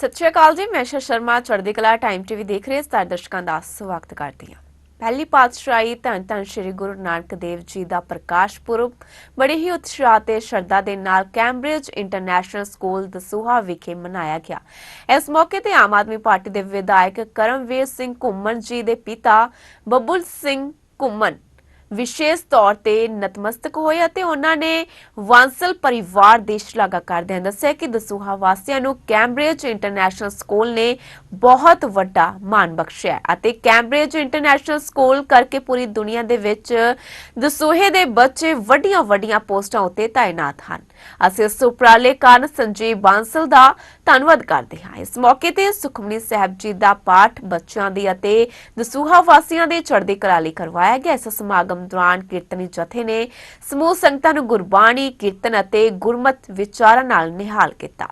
ਸਤਿ ਸ਼੍ਰੀ ਅਕਾਲ ਜੀ, ਮੈਂ ਸ਼ਰ ਸ਼ਰਮਾ, ਚੜ੍ਹਦੀ ਕਲਾ ਟਾਈਮ ਟੀਵੀ ਦੇਖ ਰਹੇ ਸਾਰੇ ਦਰਸ਼ਕਾਂ ਦਾ ਸਵਾਗਤ ਕਰਦੀ ਹਾਂ। ਪਹਿਲੀ ਪਾਤਸ਼ਾਹੀ ਧੰਨ ਧੰਨ ਸ੍ਰੀ ਗੁਰੂ ਨਾਨਕ ਦੇਵ ਜੀ ਦਾ ਪ੍ਰਕਾਸ਼ ਪੁਰਬ, ਬੜੇ ਹੀ ਉਤਸ਼ਾਹ ਤੇ ਸ਼ਰਧਾ ਦੇ ਨਾਲ ਕੈਂਬਰਿਜ ਇੰਟਰਨੈਸ਼ਨਲ ਸਕੂਲ ਦਸੂਹਾ ਵਿਖੇ ਮਨਾਇਆ ਗਿਆ। ਇਸ ਮੌਕੇ ਤੇ ਆਮ ਆਦਮੀ ਪਾਰਟੀ ਦੇ ਵਿਧਾਇਕ ਕਰਮਵੀਰ ਸਿੰਘ ਘੁੰਮਣ ਜੀ ਦੇ ਪਿਤਾ ਬੱਬੁਲ ਸਿੰਘ ਘੁੰਮਣ ਵਿਸ਼ੇਸ਼ ਤੌਰ ਤੇ ਨਤਮਸਤਕ ਹੋਏ ਅਤੇ ਉਹਨਾਂ ਨੇ ਵਾਂਸਲ ਪਰਿਵਾਰ ਦੀ ਸ਼ਲਾਘਾ ਕਰਦਿਆਂ ਦੱਸਿਆ ਕਿ ਦਸੂਹਾ ਵਾਸੀਆਂ ਨੂੰ ਕੈਂਬਰਿਜ ਇੰਟਰਨੈਸ਼ਨਲ ਸਕੂਲ ਨੇ ਬਹੁਤ ਵੱਡਾ ਮਾਣ ਬਖਸ਼ਿਆ ਅਤੇ ਕੈਂਬਰਿਜ ਇੰਟਰਨੈਸ਼ਨਲ ਸਕੂਲ ਕਰਕੇ ਪੂਰੀ ਦੁਨੀਆ ਦੇ ਵਿੱਚ ਦਸੂਹੇ ਦੇ ਬੱਚੇ ਵੱਡੀਆਂ ਵੱਡੀਆਂ ਪੋਸਟਾਂ ਉੱਤੇ ਤਾਇਨਾਤ ਹਨ। ਅਸੀਂ ਇਸ ਉਪਰਾਲੇ ਕਾਰਨ ਸੰਜੀਵ ਬਾਂਸਲ ਦਾ ਧੰਨਵਾਦ ਕਰਦੇ ਹਾਂ। ਇਸ ਮੌਕੇ ਤੇ ਸੁਖਮਨੀ ਸਾਹਿਬ ਜੀ ਦਾ ਪਾਠ ਬੱਚਿਆਂ ਦੀ ਅਤੇ ਦਸੂਹਾ ਵਾਸੀਆਂ ਦੇ ਚੜ੍ਹਦੀ ਕਲਾ ਲਈ ਕਰਵਾਇਆ ਗਿਆ। ਇਸ ਸਮਾਗਮ ਦੌਰਾਨ ਕੀਰਤਨੀ ਜਥੇ ਨੇ ਸਮੂਹ ਸੰਗਤਾਂ ਨੂੰ ਗੁਰਬਾਣੀ, ਕੀਰਤਨ ਅਤੇ ਗੁਰਮਤ ਵਿਚਾਰਾਂ ਨਾਲ ਨਿਹਾਲ ਕੀਤਾ।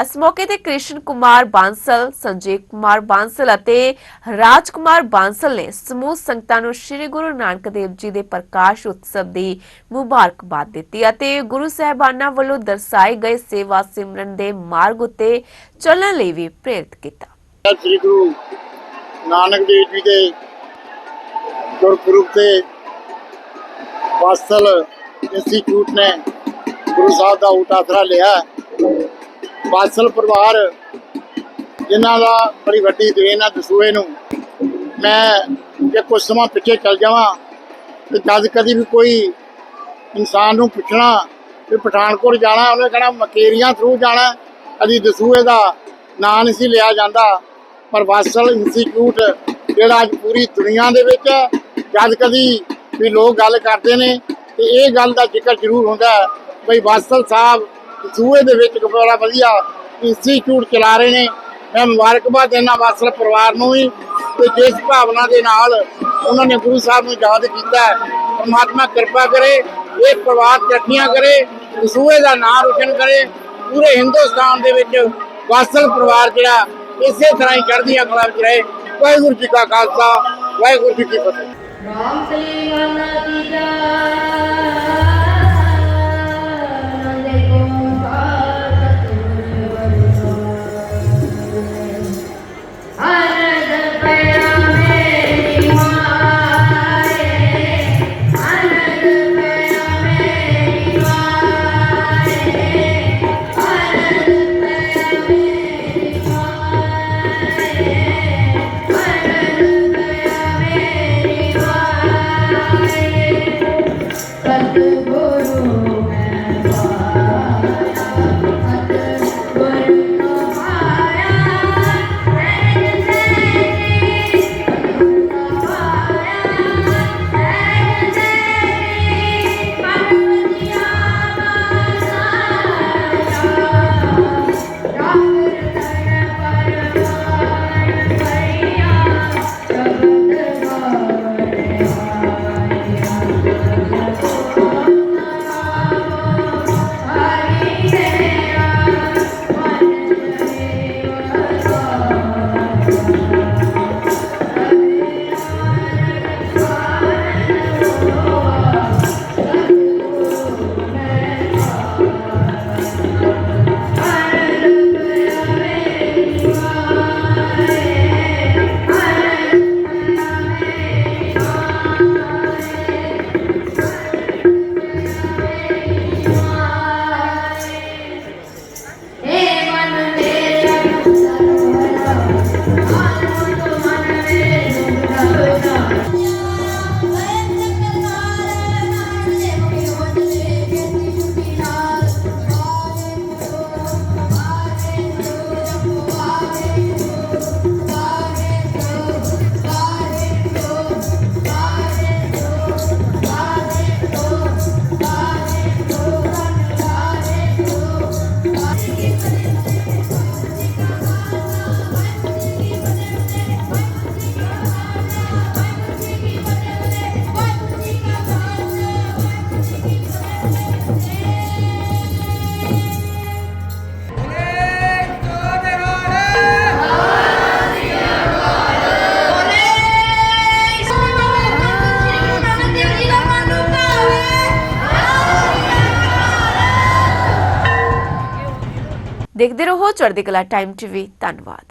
ਇਸ ਮੌਕੇ ਤੇ ਕ੍ਰਿਸ਼ਨ ਕੁਮਾਰ ਬਾਂਸਲ, ਸੰਜੇ ਕੁਮਾਰ ਬਾਂਸਲ ਅਤੇ ਰਾਜ ਕੁਮਾਰ ਬਾਂਸਲ ਨੇ ਸਮੂਹ ਸੰਗਤਾਂ ਨੂੰ ਸ੍ਰੀ ਗੁਰੂ ਨਾਨਕ ਦੇਵ ਜੀ ਦੇ ਪ੍ਰਕਾਸ਼ ਉਤਸਵ ਦੀ ਮੁਬਾਰਕਬਾਦ ਦਿੱਤੀ ਅਤੇ ਗੁਰੂ ਸਾਹਿਬਾਨਾਂ ਵੱਲੋਂ ਦਰਸਾਏ ਗਏ ਸੇਵਾ ਸਿਮਰਨ ਦੇ ਮਾਰਗ ਉਤੇ ਚੱਲਣ ਲਈ ਵੀ ਪ੍ਰੇਰਿਤ ਕੀਤਾ। ਸ੍ਰੀ ਗੁਰੂ ਨਾਨਕ ਦੇਵ ਜੀ ਦੇ ਗੁਰਪੁਰਬ ਤੇ ਵਾਸਲ ਇੰਸਟੀਚਿਊਟ ਨੇ ਗੁਰੂ ਸਾਹਿਬ ਦਾ ਊਟ ਆਸਰਾ ਲਿਆ ਵਾਸਲ ਪਰਿਵਾਰ ਜਿਨ੍ਹਾਂ ਦਾ ਬੜੀ ਵੱਡੀ ਦੇਣ ਆ ਦਸੂਏ ਨੂੰ। ਮੈਂ ਜੇ ਕੁਝ ਸਮਾਂ ਪਿੱਛੇ ਚੱਲ ਜਾਵਾਂ ਤੇ ਜਦ ਕਦੀ ਵੀ ਕੋਈ ਇਨਸਾਨ ਨੂੰ ਪੁੱਛਣਾ ਕਿ ਪਠਾਨਕੋਟ ਜਾਣਾ, ਉਹਨੇ ਕਹਿਣਾ ਮਕੇਰੀਆਂ ਥਰੂ ਜਾਣਾ ਕਦੀ ਦਸੂਏ ਦਾ ਨਾਂ ਨਹੀਂ ਸੀ ਲਿਆ ਜਾਂਦਾ। ਪਰ ਵਾਸਲ ਇੰਸਟੀਚਿਊਟ ਜਿਹੜਾ ਅੱਜ ਪੂਰੀ ਦੁਨੀਆ ਦੇ ਵਿੱਚ ਜਦ ਕਦੀ ਵੀ ਲੋਕ ਗੱਲ ਕਰਦੇ ਨੇ ਤੇ ਇਹ ਗੱਲ ਦਾ ਜ਼ਿਕਰ ਜ਼ਰੂਰ ਹੁੰਦਾ ਹੈ। ਬਈ ਵਾਸਲ ਸਾਹਿਬ ਸੂਏ ਦੇ ਵਿੱਚ ਬੜਾ ਵਧੀਆ ਇੰਸਟੀਚਿਊਟ ਚਲਾ ਰਹੇ ਨੇ। ਮੈਂ ਮੁਬਾਰਕਬਾਦ ਦੇਣਾ ਵਾਸਲ ਪਰਿਵਾਰ ਨੂੰ ਵੀ ਤੇ ਜਿਸ ਭਾਵਨਾ ਦੇ ਨਾਲ ਉਹਨਾਂ ਨੇ ਗੁਰੂ ਸਾਹਿਬ ਨੂੰ ਯਾਦ ਕੀਤਾ ਪਰਮਾਤਮਾ ਕਿਰਪਾ ਕਰੇ, ਇਹ ਪਰਿਵਾਰ ਤਰੱਕੀਆਂ ਕਰੇ ਸੂਏ ਦਾ ਨਾਮ ਰੋਸ਼ਨ ਕਰੇ। ਪੂਰੇ ਹਿੰਦੁਸਤਾਨ ਦੇ ਵਿੱਚ ਵਾਸਲ ਪਰਿਵਾਰ ਜਿਹੜਾ ਇਸੇ ਤਰ੍ਹਾਂ ਹੀ ਚੜ੍ਹਦੀਆਂ ਕਲਾ ਵਿੱਚ ਰਹੇ। ਵਾਹਿਗੁਰੂ ਜੀ ਕਾ ਖਾਲਸਾ, ਵਾਹਿਗੁਰੂ ਜੀ ਕੀ ਫਤਿਹ। ਰਾਮ ਕਲੀ ਮਨ ਕੀ ਜਾਨ ਦੇਖਦੇ ਰਹੋ ਚੜ੍ਹਦੀ ਕਲਾ ਟਾਈਮ ਟੀਵੀ ਧੰਨਵਾਦ